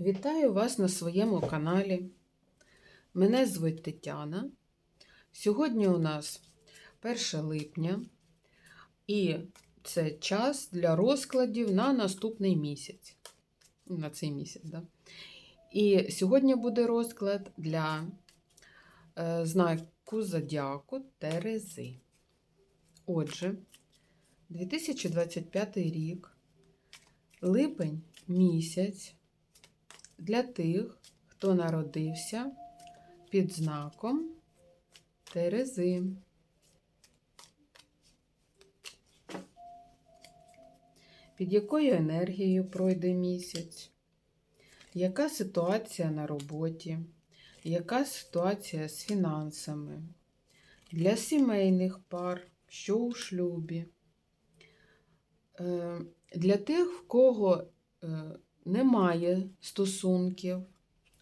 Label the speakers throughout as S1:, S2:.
S1: Вітаю вас на своєму каналі. Мене звуть Тетяна. Сьогодні у нас 1 липня, і це час для розкладів на наступний місяць. На цей місяць, да? І сьогодні буде розклад для е, знаку зодіаку Терези. Отже, 2025 рік, липень місяць для тих, хто народився під знаком Терези. Під якою енергією пройде місяць? Яка ситуація на роботі? Яка ситуація з фінансами? Для сімейних пар, що у шлюбі? Е, Для тих, в кого е, немає стосунків,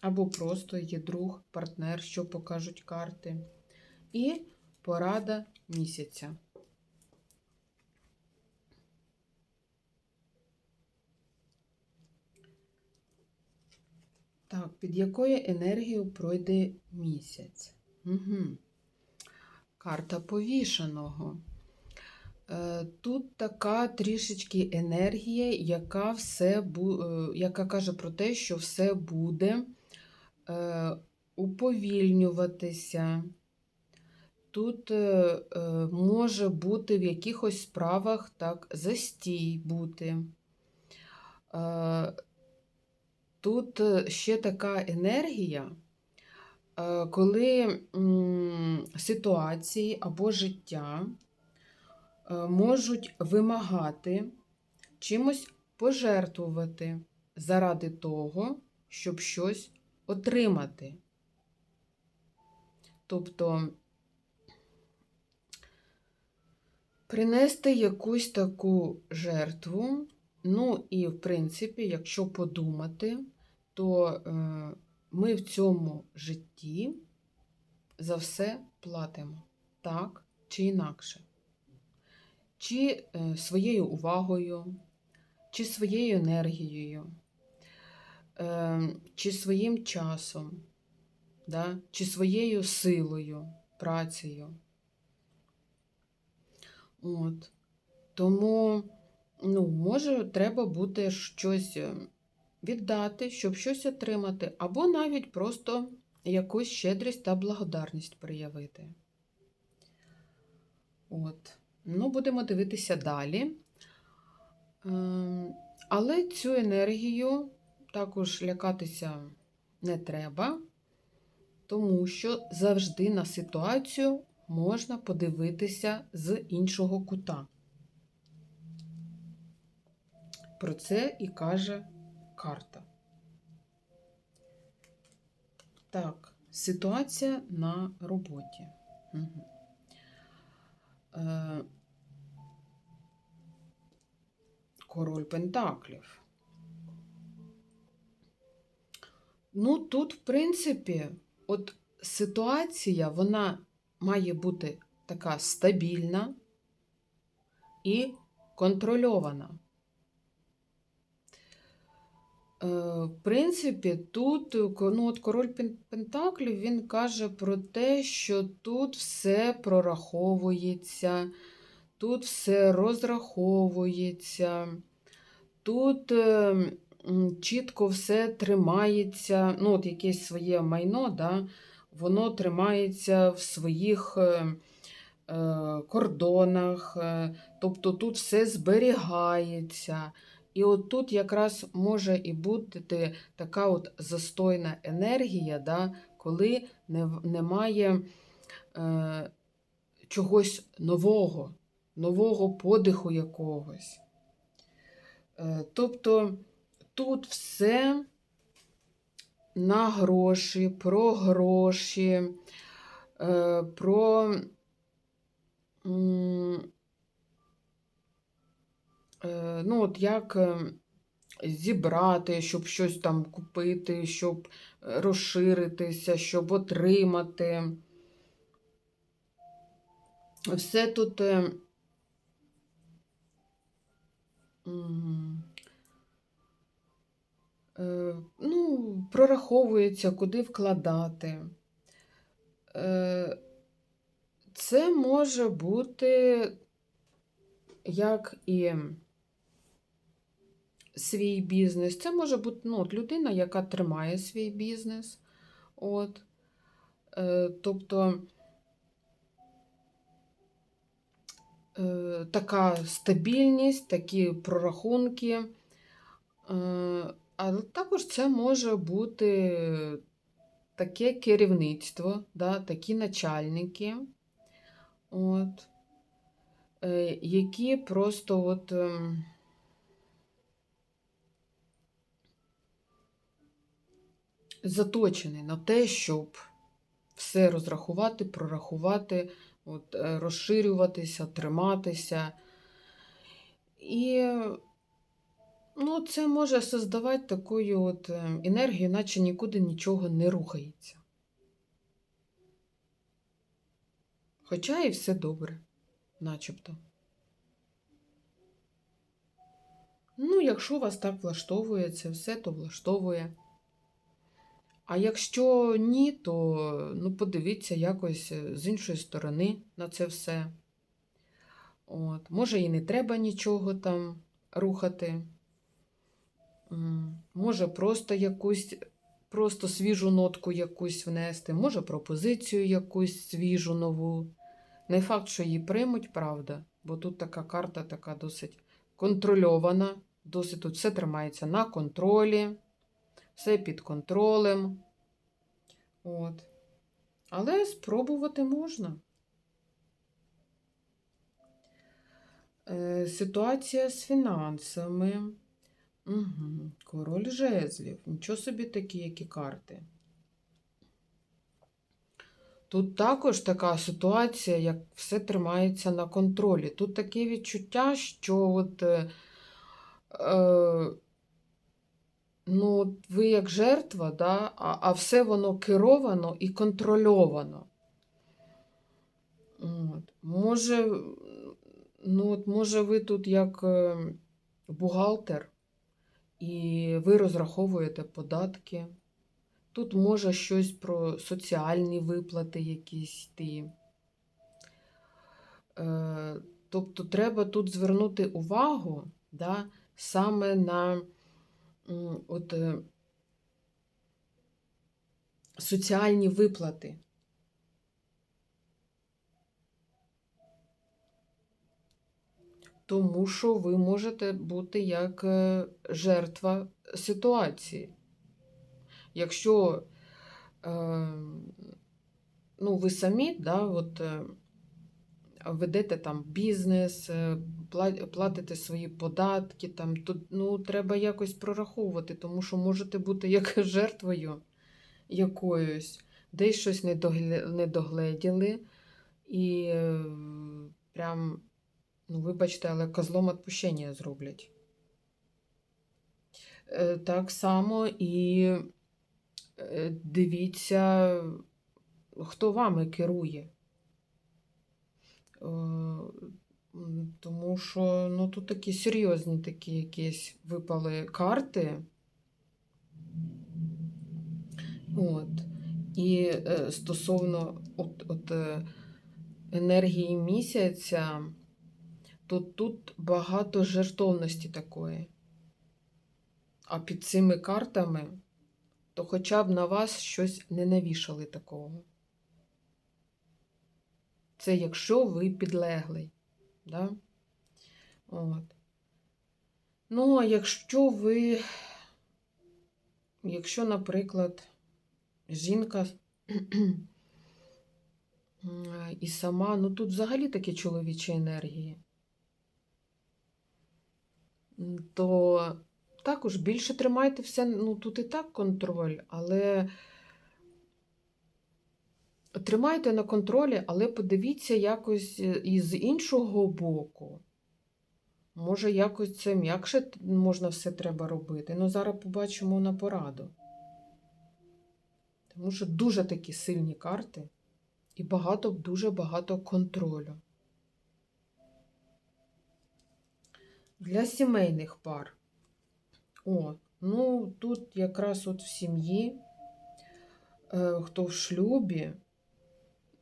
S1: або просто є друг, партнер, що покажуть карти. І порада місяця. Так, під якою енергією пройде місяць? Угу. Карта повішеного. Е, Тут така трішечки енергія, яка все е, яка каже про те, що все буде е, уповільнюватися. Тут може бути в якихось справах так застій бути. Тут ще така енергія, коли ситуації або життя можуть вимагати чимось пожертвувати заради того, щоб щось отримати. Тобто принести якусь таку жертву. Ну і, в принципі, якщо подумати, то е, ми в цьому житті за все платимо так чи інакше. Чи е, своєю увагою, чи своєю енергією, е, чи своїм часом, да? чи своєю силою, працею. От. Тому, ну, може, треба буде щось е, віддати, щоб щось отримати, або навіть просто якусь щедрість та благодарність проявити. От. Ну, будемо дивитися далі. Ем, Але цю енергію також лякатися не треба, тому що завжди на ситуацію можна подивитися з іншого кута. Про це і каже карта. Так, ситуація на роботі. Угу. Король Пентаклів. Ну, тут, в принципі, от ситуація, вона має бути така стабільна і контрольована. Е, В принципі, тут ну, от король Пентаклів він каже про те, що тут все прораховується, тут все розраховується, тут е, чітко все тримається, ну, от якесь своє майно, да, воно тримається в своїх е, е, кордонах, тобто тут все зберігається. І от тут якраз може і бути така от застойна енергія, да, коли не, немає е, чогось нового, нового подиху якогось. Е, тобто тут все на гроші, про гроші, е, про. Е, ну, от як зібрати, щоб щось там купити, щоб розширитися, щоб отримати. Все тут. Ну, прораховується, куди вкладати. Е, Це може бути як і свій бізнес. Це може бути ну, от людина, яка тримає свій бізнес. От. Е, тобто така стабільність, такі прорахунки. Е, але також це може бути таке керівництво, да, такі начальники, от, е, які просто от. ем, заточений на те, щоб все розрахувати, прорахувати, от, е, розширюватися, триматися. І ну, це може создавати таку от е, енергію, наче нікуди нічого не рухається. Хоча і все добре, начебто. Ну, якщо вас так влаштовує це все, то влаштовує. А якщо ні, то ну, подивіться якось е, з іншої сторони на це все. От. Може, і не треба нічого там рухати. Може, просто якусь, просто свіжу нотку якусь внести, може, пропозицію якусь свіжу нову. Не факт, що її приймуть, правда, бо тут така карта така досить контрольована, досить тут все тримається на контролі все під контролем. От. Але спробувати можна. Е, Ситуація з фінансами. Угу. Король жезлів. Нічого собі такі, які карти. Тут також така ситуація, як все тримається на контролі. Тут таке відчуття, що от, е, е, ну, ви як жертва, да, а, а все воно керовано і контрольовано. От. Може, ну, от, може, ви тут як е, бухгалтер, і ви розраховуєте податки. Тут може щось про соціальні виплати якісь йти. Е, тобто треба тут звернути увагу да, саме на от, е, соціальні виплати. Тому що ви можете бути як е, жертва ситуації. Якщо е, ну, ви самі да, от, ведете там бізнес, е, платите свої податки, там, то ну, треба якось прораховувати, тому що можете бути як жертвою якоюсь, десь щось не догледіли, і е, прям, ну, вибачте, але козлом відпущення зроблять. Е, Так само і дивіться, хто вами керує. Е, Тому що ну, тут такі серйозні такі якісь випали карти. От. І е, стосовно от, от, е, енергії місяця, то тут багато жертовності такої. А під цими картами, то хоча б на вас щось не навішали такого. Це якщо ви підлеглий. Да? От. Ну, а якщо ви, якщо, наприклад, жінка і сама, ну тут взагалі такі чоловічі енергії, то також більше тримайте все, ну тут і так контроль, але тримайте на контролі, але подивіться якось е, із іншого боку. Може, якось це м'якше можна все треба робити. Ну, зараз побачимо на пораду. Тому що дуже такі сильні карти і багато, дуже багато контролю. Для сімейних пар. О, Ну, тут якраз от в сім'ї, е, хто в шлюбі,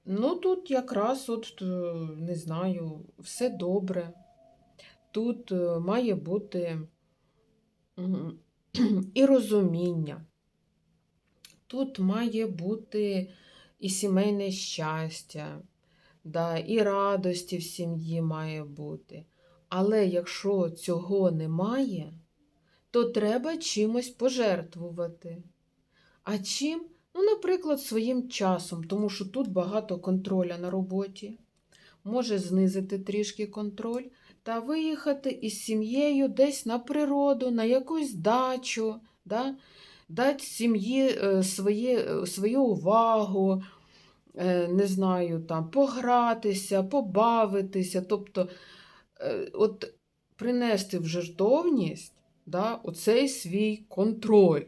S1: ну тут якраз от, е, не знаю, все добре. Тут е, має бути і розуміння. Тут має бути і сімейне щастя, да, і радості в сім'ї має бути. Але якщо цього немає, то треба чимось пожертвувати. А чим? Ну, наприклад, своїм часом, тому що тут багато контроля на роботі. Може знизити трішки контроль та виїхати із сім'єю десь на природу, на якусь дачу, да? дати сім'ї е, своє, е, свою увагу, е, не знаю, там, погратися, побавитися, тобто от принести в жертовність да, оцей свій контроль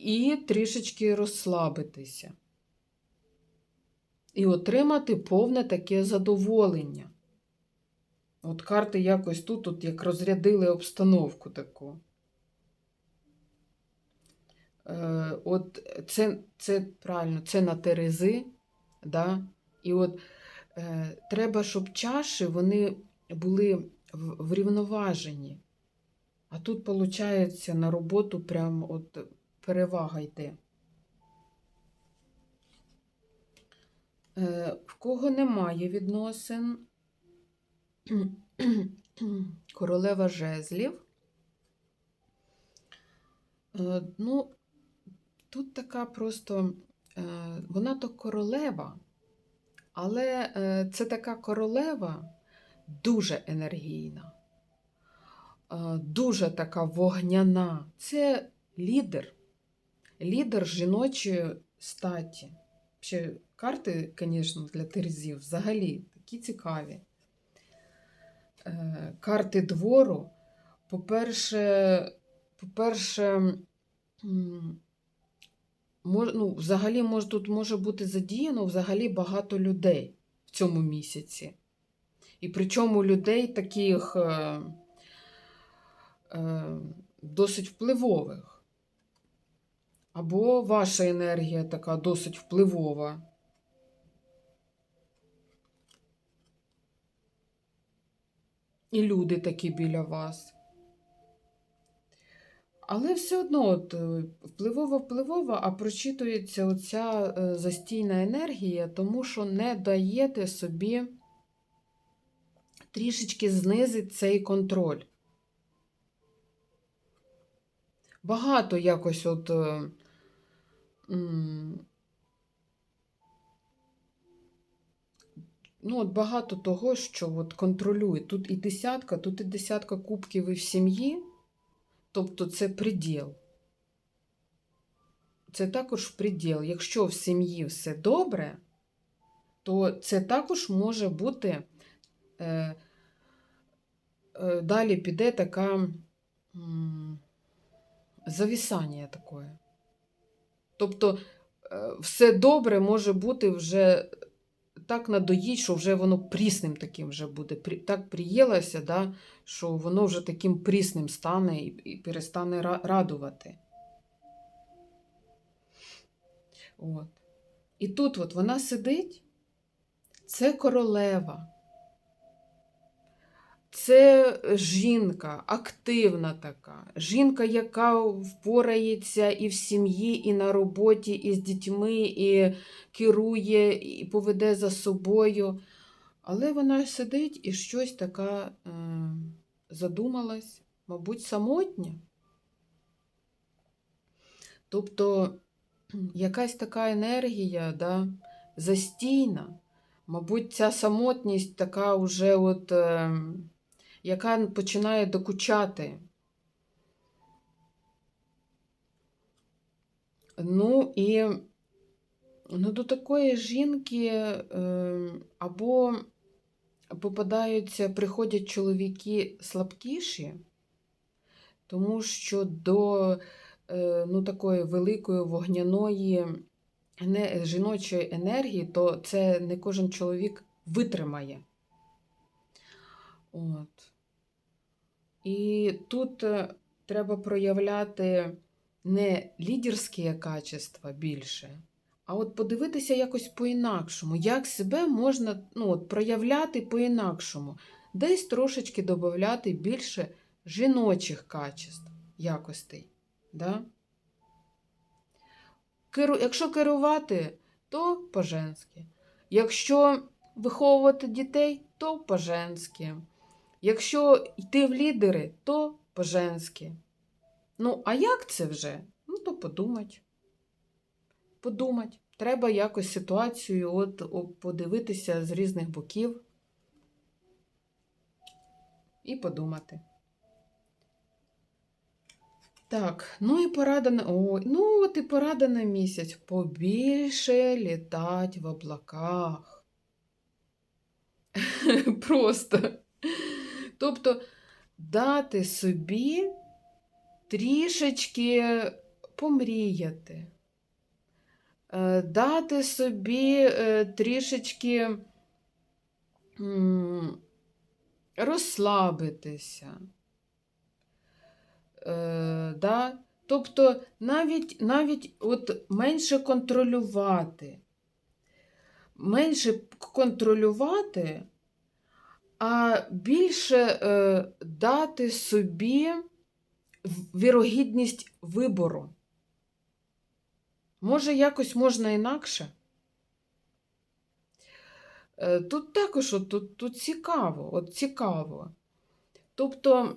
S1: і трішечки розслабитися. І отримати повне таке задоволення. От карти якось тут, от як розрядили обстановку таку. Е, от це, це правильно, це на Терези, да? і от е, треба, щоб чаші вони були врівноважені. А тут, виходить, на роботу прям от перевага йде. Е, в кого немає відносин, королева жезлів. Е, ну, тут така просто, е, вона то королева, але це така королева дуже енергійна, дуже така вогняна. Це лідер, лідер жіночої статі. Ще карти, звісно, для терезів взагалі такі цікаві. Е, Карти двору, по-перше, по-перше, ну, взагалі мож, тут може бути задіяно взагалі багато людей в цьому місяці. І причому людей таких е, е, досить впливових. Або ваша енергія така досить впливова. І люди такі біля вас. Але все одно от, впливова-впливова, а прочитується оця е, застійна енергія, тому що не даєте собі трішечки знизити цей контроль. Багато якось от. Ну, от багато того, що от контролює. Тут і десятка, тут і десятка кубків і в сім'ї, тобто це приділ. Це також приділ. Якщо в сім'ї все добре, то це також може бути. Е, е, далі піде така завісання таке. Тобто е, все добре може бути вже так надоїть, що вже воно прісним таким вже буде. Так приїлося, да, що воно вже таким прісним стане і, перестане радувати. От. І тут от вона сидить, це королева. Це жінка, активна така. Жінка, яка впорається і в сім'ї, і на роботі, і з дітьми, і керує, і поведе за собою. Але вона сидить і щось така е, задумалась, мабуть, самотня. Тобто якась така енергія да, застійна. Мабуть, ця самотність така вже, от, е, яка починає докучати. Ну і ну, до такої жінки е, або попадаються, приходять чоловіки слабкіші, тому що до е, ну, такої великої вогняної жіночої енергії, то це не кожен чоловік витримає. От. І тут е, треба проявляти не лідерські качества більше, а от подивитися якось по-інакшому, як себе можна ну, от, проявляти по-інакшому, десь трошечки додати більше жіночих качеств, якостей. Да? Керу... Якщо керувати, то по-женськи. Якщо виховувати дітей, то по-женськи. Якщо йти в лідери, то по-женськи. Ну, а як це вже? Ну, то подумать. Подумать. Треба якось ситуацію от, подивитися з різних боків і подумати. Так, ну і порада на. Ой, ну от і порада на місяць. Побільше літать в облаках. Просто. Тобто дати собі трішечки помріяти, е, дати собі е, трішечки розслабитися. Е, да? Тобто навіть, навіть от менше контролювати. Менше контролювати, а більше е, дати собі вірогідність вибору. Може, якось можна інакше? Е, Тут також от, тут, тут цікаво, от цікаво. Тобто,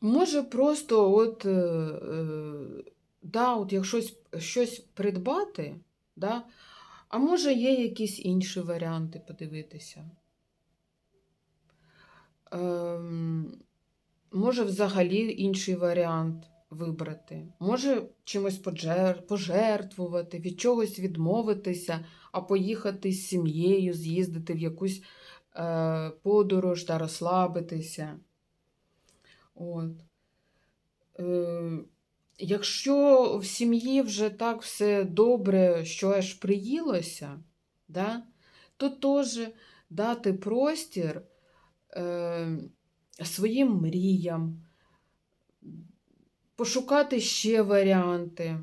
S1: може просто от, е, да, от як щось, щось придбати, да, а може є якісь інші варіанти подивитися. Ем, може, взагалі інший варіант вибрати. Може, чимось поджер- пожертвувати, від чогось відмовитися, а поїхати з сім'єю, з'їздити в якусь е, подорож та розслабитися. От. Е, якщо в сім'ї вже так все добре, що аж приїлося, да, то теж дати простір е, своїм мріям, пошукати ще варіанти,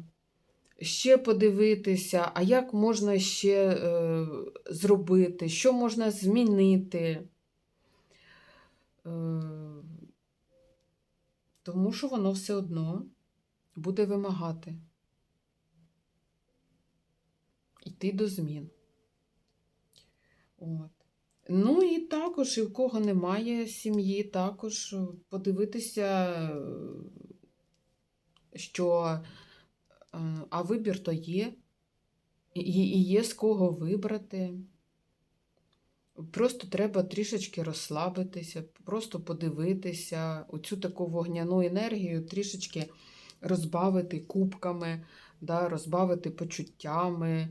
S1: ще подивитися, а як можна ще е, зробити, що можна змінити. Е, тому що воно все одно буде вимагати йти до змін. От. Ну і також, і в кого немає сім'ї, також подивитися, що е, а вибір то є, і є з кого вибрати. Просто треба трішечки розслабитися, просто подивитися, оцю таку вогняну енергію трішечки розбавити кубками, да, розбавити почуттями, е,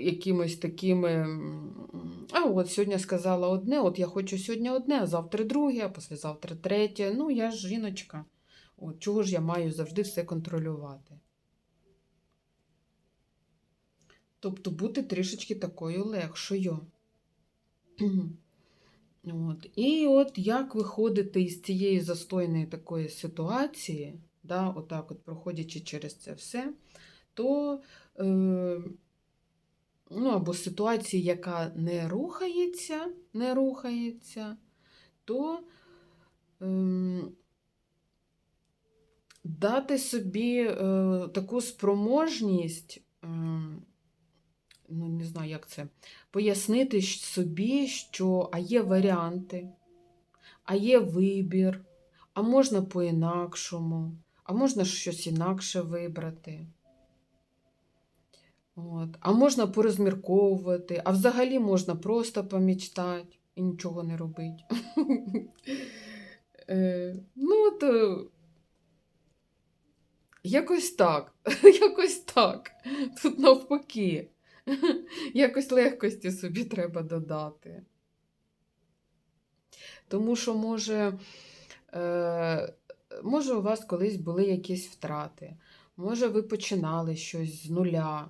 S1: якимось такими. А от сьогодні сказала одне, от я хочу сьогодні одне, а завтра друге, а післязавтра третє. Ну, я ж жіночка. От, чого ж я маю завжди все контролювати? Тобто бути трішечки такою легшою. От. І от як виходити із цієї застойної такої ситуації, да, отак от проходячи через це все, то е, ну, або ситуації, яка не рухається, не рухається, то е, дати собі е, таку спроможність. Е, ну, не знаю, як це, пояснити собі, що а є варіанти, а є вибір, а можна по-інакшому, а можна щось інакше вибрати. От. А можна порозмірковувати, а взагалі можна просто помічтати і нічого не робити. Е, Ну, от, е, якось так. Якось так. Тут навпаки. Якось легкості собі треба додати. Тому що, може, е, може, у вас колись були якісь втрати, може, ви починали щось з нуля.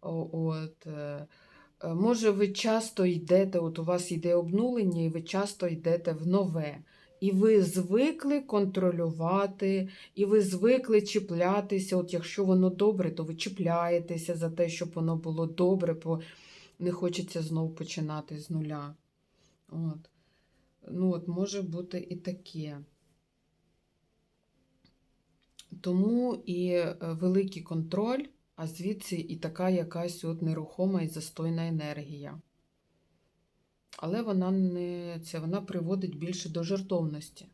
S1: От, е, Е, Може, ви часто йдете, от у вас йде обнулення, і ви часто йдете в нове. І ви звикли контролювати, і ви звикли чіплятися. От якщо воно добре, то ви чіпляєтеся за те, щоб воно було добре, бо не хочеться знов починати з нуля. От. Ну, от може бути і таке. Тому і е, великий контроль, а звідси і така якась от нерухома і застойна енергія. Але вона не це вона приводить більше до жертовності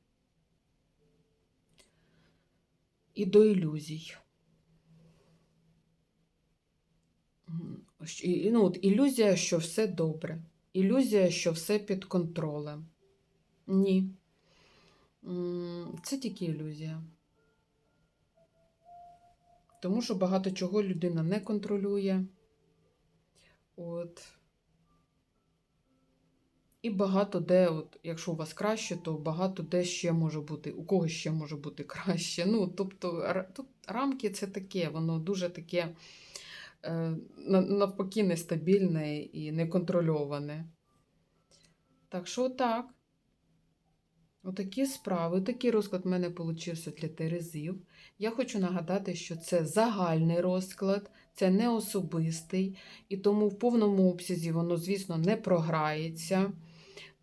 S1: і до ілюзій. Ну, от, ілюзія, що все добре. Ілюзія, що все під контролем. Ні. Це тільки ілюзія. Тому що багато чого людина не контролює. От. І багато де, от, якщо у вас краще, то багато де ще може бути, у когось ще може бути краще. Ну, тобто, тут рамки це таке, воно дуже таке е, навпаки нестабільне і неконтрольоване. Так що так. Отакі справи, такий розклад в мене получився для Терезів. Я хочу нагадати, що це загальний розклад, це не особистий, і тому в повному обсязі воно, звісно, не програється.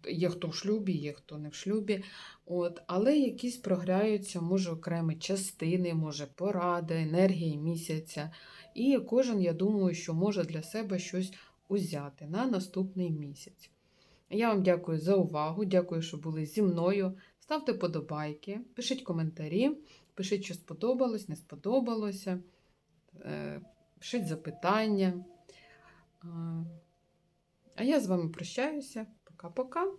S1: Є хто в шлюбі, є хто не в шлюбі. От, але якісь програються, може, окремі частини, може, поради, енергії місяця. І кожен, я думаю, що може для себе щось узяти на наступний місяць. Я вам дякую за увагу, дякую, що були зі мною. Ставте подобайки, пишіть коментарі, пишіть, що сподобалось, не сподобалося, е, пишіть запитання. А я з вами прощаюся. Пока-пока.